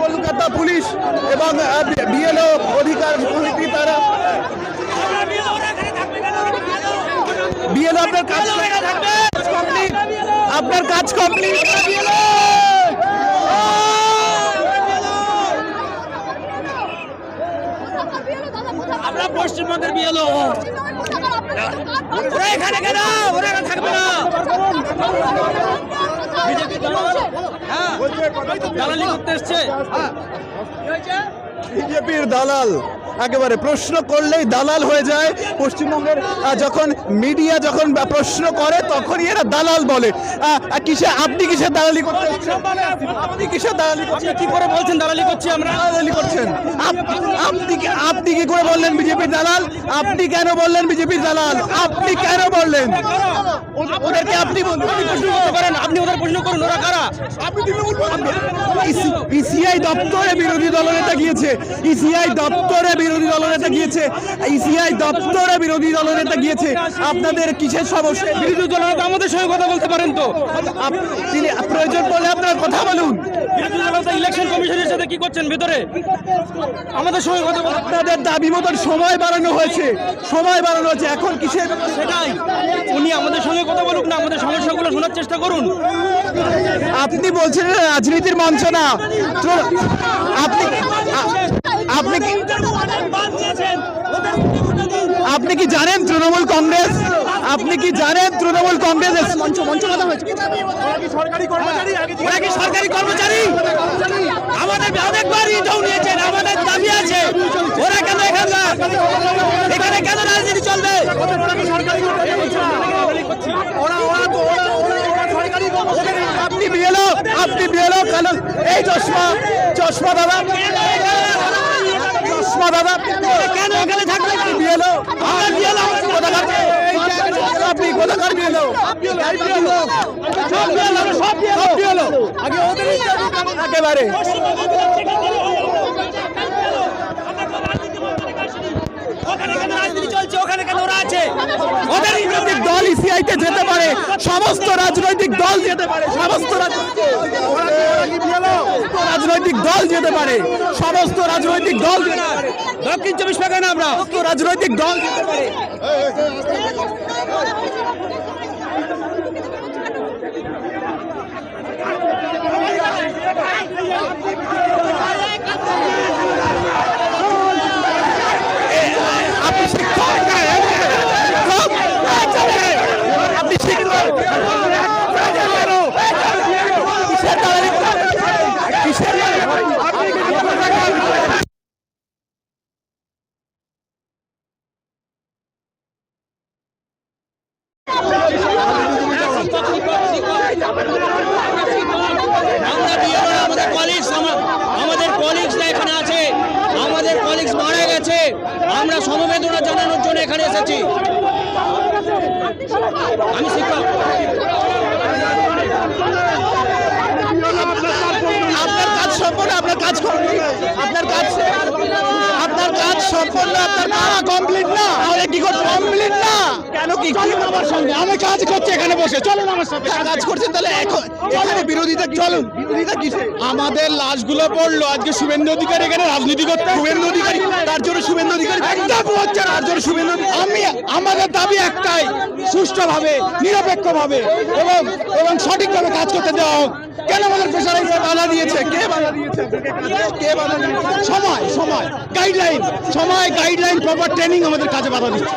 Kolkata police এবং BLO অধিকার সমিতি তারা। বিএলও আপনার কাজ কমপ্লিট। আপনার কাজ কমপ্লিট। আমরা পশ্চিমবঙ্গের বিয়েলো ওরা এখানে কেন? ওরা থাকবে না। হ্যাঁ। দালালি করতে এসছে। বিজেপির দালাল একেবারে প্রশ্ন করলেই দালাল হয়ে যায়। পশ্চিমবঙ্গের যখন মিডিয়া যখন প্রশ্ন করে তখনই এরা দালাল বলে। কিসে আপনি কিসে দালালি করতে আপনি কিসে দালালি করছেন? কি করে বলছেন দালালি করছি আমরা? আপ- আপনি আপনি কি করে বললেন বিজেপির দালাল? আপনি কেন বললেন বিজেপির দালাল? আপনি কেন বললেন? ওদেরকে আপনি প্রশ্ন করতে পারেন। আপনি ওদের প্রশ্ন করুন ওরা কারা? ইসিআই দপ্তরে বিরোধী দলনেতা গিয়েছে। ইসিআই দপ্তরে বিরোধী দলনেতা গিয়েছে। ইসিআই দপ্তরে বিরোধী দলনেতা গিয়েছে। আপনাদের কিসের সমস্যা? বিরোধী দলনেতা আমাদের সঙ্গে কথা বলতে পারেন তো। তিনি প্রয়োজন পড়লে আপনার কথা বলুন। ইলেকশন কমিশনের সাথে কি করছেন ভেতরে? আমাদের সঙ্গে কথা আপনাদের দাবি মতন সময় বাড়ানো হয়েছে সময় বাড়ানো হয়েছে। এখন কিসের সেটাই। উনি আমাদের সঙ্গে কথা বলুক না আমাদের সমস্যাগুলো শোনার চেষ্টা করুন। আপনি বলছেন রাজনীতির মঞ্চ না। আপনি আপনি আপনি কি জানেন তৃণমূল কংগ্রেস? আপনি কি জানেন তৃণমূল কংগ্রেস মঞ্চ মঞ্চ কথা হয়েছে। ওরা কি সরকারি কর্মচারী? আমাদের অনেকবার ইটাও নিয়েছেন আমাদের দাবি আছে। ওরা কেন এখানে এখানে কেন রাজনীতি চলবে? আপনি বিয়েলো আপনি বিয়েলো কেন? এই চশমা চশমা দাদা। চশমা দাদা। কেন এখানে থাকবে? বিয়েলো আমরা বিয়েলো, কোথাকার আপনি কোথাকার বিয়েলো সব বিয়েলো, সব বিয়েলো। সব বিয়েলো আগে ওদেরই একেবারে ওখানে কেন রাজনীতি চলছে ওখানে কেন ওরা আছে ওদের রাজনৈতিক দল ইসিআই তে যেতে পারে সমস্ত রাজনৈতিক দল যেতে পারে সমস্ত রাজনৈতিক দল যেতে পারে সমস্ত রাজনৈতিক দল দক্ষিণ চব্বিশ পরগনা আমরা রাজনৈতিক দল যেতে পারে আপনি শিক্ষক শিক্ষক আপনি শিক্ষক কিসের দালালি কিসের আমরা বিএলও আমাদের কলিগস আমাদের কলিগসরা এখানে আছে আমাদের কলিগস মারা গেছে আমরা সমবেদনা জানানোর জন্য এখানে এসেছি আমি শিক্ষক আপনার কাজ সম্পূর্ণ, আপনার কাজ। আপনার কাজ আপনার কাজ আপনার কমপ্লিট না তাহলে কি করতে কমপ্লিট না কেন কি চলুন আমার সঙ্গে আমি কাজ করছি এখানে বসে চলুন আমার সঙ্গে কাজ করছেন তাহলে এখন এখানে বিরোধিতা চলুন। বিরোধিতা কিসে আমাদের লাশগুলো পড়ল আজকে শুভেন্দু অধিকারী এখানে রাজনীতি করতে। শুভেন্দু অধিকারী তার জন্য শুভেন্দু অধিকারী একদম হচ্ছে তার জন্য শুভেন্দু আমি আমাদের দাবি একটাই সুষ্ঠুভাবে নিরপেক্ষভাবে এবং এবং সঠিকভাবে কাজ করতে দেওয়া হোক। কেন আমাদের প্রেশারাইজ বাধা দিয়েছে? কে বাধা দিয়েছে? কে বাধা দিয়েছে? সময় সময়। গাইডলাইন সময় গাইডলাইন প্রপার ট্রেনিং আমাদের কাজে বাধা দিচ্ছে।